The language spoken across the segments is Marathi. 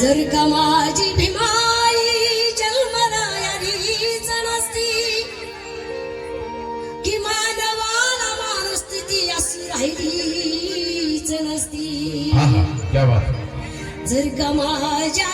जर का माझी भीमाई जन्मदायारीच नसती कि मानवाला माणूस स्थिती अशी राहिलीच नसती जर का माझ्या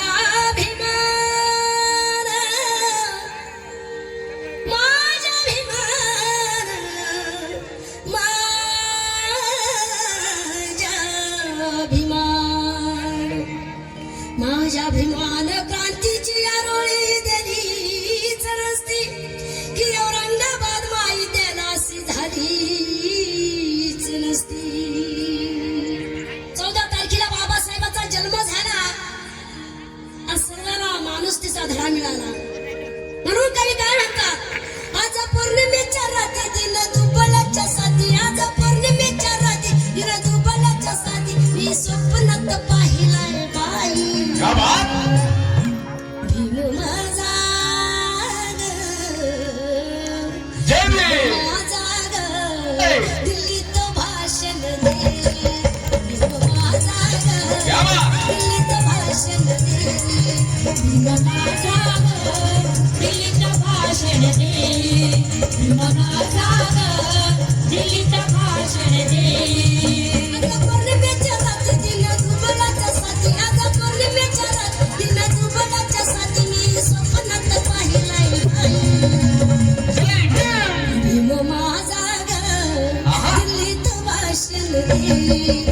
Thank you.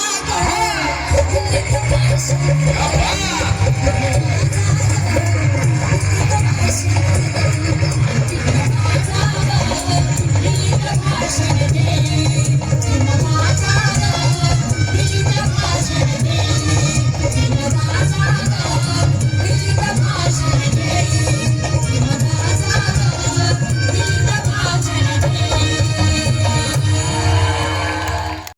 Yes.